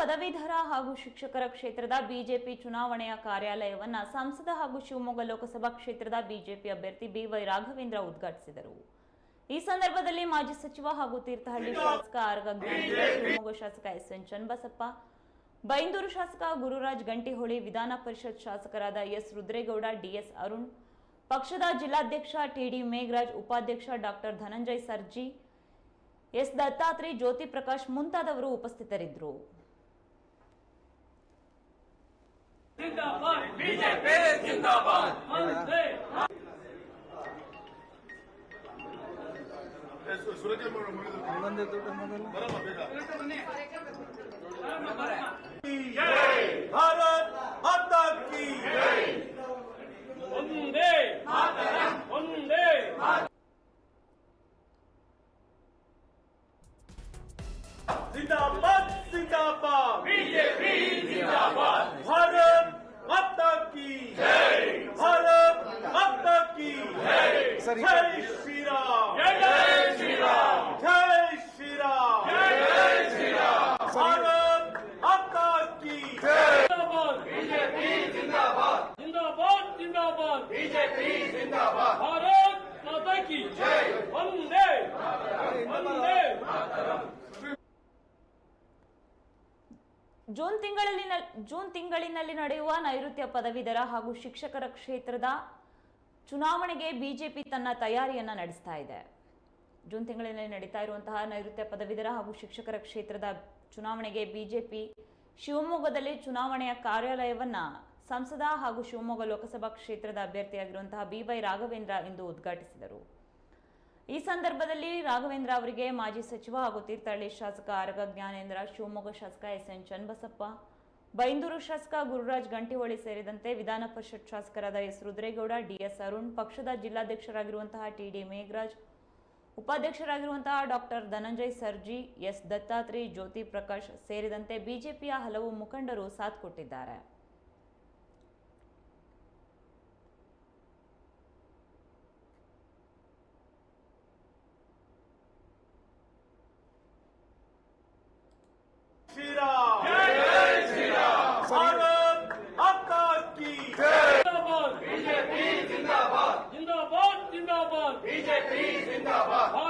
ಪದವೀಧರ ಹಾಗೂ ಶಿಕ್ಷಕರ ಕ್ಷೇತ್ರದ ಬಿಜೆಪಿ ಚುನಾವಣೆಯ ಕಾರ್ಯಾಲಯವನ್ನ ಸಂಸದ ಹಾಗೂ ಶಿವಮೊಗ್ಗ ಲೋಕಸಭಾ ಕ್ಷೇತ್ರದ ಬಿಜೆಪಿ ಅಭ್ಯರ್ಥಿ ಬಿವೈ ರಾಘವೇಂದ್ರ ಉದ್ಘಾಟಿಸಿದರು. ಈ ಸಂದರ್ಭದಲ್ಲಿ ಮಾಜಿ ಸಚಿವ ಹಾಗೂ ತೀರ್ಥಹಳ್ಳಿ ಶಾಸಕ ಆರ್ಗ ಶಿವಮೊಗ್ಗ ಶಾಸಕ ಎಸ್ ಎನ್ ಚನ್ನಬಸಪ್ಪ, ಬೈಂದೂರು ಶಾಸಕ ಗುರುರಾಜ್ ಗಂಟಿಹೊಳಿ, ವಿಧಾನ ಪರಿಷತ್ ಶಾಸಕರಾದ ಎಸ್ ರುದ್ರೇಗೌಡ ಡಿಎಸ್ ಅರುಣ್, ಪಕ್ಷದ ಜಿಲ್ಲಾಧ್ಯಕ್ಷ ಟಿಡಿ ಮೇಘರಾಜ್, ಉಪಾಧ್ಯಕ್ಷ ಡಾಕ್ಟರ್ ಧನಂಜಯ್ ಸರ್ಜಿ, ಎಸ್ ದತ್ತಾತ್ರಿ ಜ್ಯೋತಿ ಪ್ರಕಾಶ್ ಮುಂತಾದವರು ಉಪಸ್ಥಿತರಿದ್ದರು. जिंदाबाद बीजेपी जिंदाबाद वंदे ಸುರಕ್ಷೆ ಬರಮ್ಮ ಬೇಗ ಭಾರತ್ ಮಾತಾ ಕಿ वंदे वंदे जिंदाबाद जिंदाबाद बीजेपी जिंदाबाद ಜೈ ಶ್ರೀರಾಮ್. ಜೈ ಶ್ರೀರಾಮ್. ಜೈ ಶ್ರೀರಾಮ್. ಜೈ ಶ್ರೀರಾಮ್. ಕಿ. ಜಿಂದಾಬಾದ್ ಬಿಜೆಪಿ ಜಿಂದಾಬಾದ್. ಜಿಂದಾಬಾದ್ ಜಿಂದಾಬಾದ್. ಬಿಜೆಪಿ ಜಿಂದಾಬಾದ್. ಮಾತಾ ಕಿ ಜೈ. ವಂದೇ. ವಂದೇ. ಮಾತರಂ ಜೂನ್ ತಿಂಗಳಲ್ಲಿ ಜೂನ್ ತಿಂಗಳಿನಲ್ಲಿ ನಡೆಯುವ ನೈಋತ್ಯ ಪದವೀಧರ ಹಾಗೂ ಶಿಕ್ಷಕರ ಕ್ಷೇತ್ರದ ಚುನಾವಣೆಗೆ ಬಿಜೆಪಿ ತನ್ನ ತಯಾರಿಯನ್ನ ನಡೆಸ್ತಾ ಇದೆ. ಜೂನ್ ತಿಂಗಳಿನಲ್ಲಿ ನಡೀತಾ ಇರುವಂತಹ ನೈಋತ್ಯ ಪದವೀಧರ ಹಾಗೂ ಶಿಕ್ಷಕರ ಕ್ಷೇತ್ರದ ಚುನಾವಣೆಗೆ ಬಿಜೆಪಿ ಶಿವಮೊಗ್ಗದಲ್ಲಿ ಚುನಾವಣೆಯ ಕಾರ್ಯಾಲಯವನ್ನ ಸಂಸದ ಹಾಗೂ ಶಿವಮೊಗ್ಗ ಲೋಕಸಭಾ ಕ್ಷೇತ್ರದ ಅಭ್ಯರ್ಥಿಯಾಗಿರುವಂತಹ ಬಿ ವೈ ರಾಘವೇಂದ್ರ ಇಂದು ಉದ್ಘಾಟಿಸಿದರು. ಈ ಸಂದರ್ಭದಲ್ಲಿ ರಾಘವೇಂದ್ರ ಅವರಿಗೆ ಮಾಜಿ ಸಚಿವ ಹಾಗೂ ತೀರ್ಥಹಳ್ಳಿ ಶಾಸಕ ಆರಗ ಜ್ಞಾನೇಂದ್ರ, ಶಿವಮೊಗ್ಗ ಶಾಸಕ ಎಸ್ ಎನ್ ಚನ್ನಬಸಪ್ಪ ಬೈಂದೂರು ಶಾಸಕ ಗುರುರಾಜ್ ಗಂಟಿಹೊಳಿ ಸೇರಿದಂತೆ ವಿಧಾನ ಪರಿಷತ್ ಶಾಸಕರಾದ ಎಸ್ ರುದ್ರೇಗೌಡ, ಡಿಎಸ್ ಅರುಣ್, ಪಕ್ಷದ ಜಿಲ್ಲಾಧ್ಯಕ್ಷರಾಗಿರುವಂತಹ ಟಿಡಿ ಮೇಘರಾಜ್, ಉಪಾಧ್ಯಕ್ಷರಾಗಿರುವಂತಹ ಡಾಕ್ಟರ್ ಧನಂಜಯ್ ಸರ್ಜಿ, ಎಸ್ ದತ್ತಾತ್ರಿ ಜ್ಯೋತಿ ಪ್ರಕಾಶ್ ಸೇರಿದಂತೆ ಬಿಜೆಪಿಯ ಹಲವು ಮುಖಂಡರು ಸಾಥ್ ಕೊಟ್ಟಿದ್ದಾರೆ. जिंदाबाद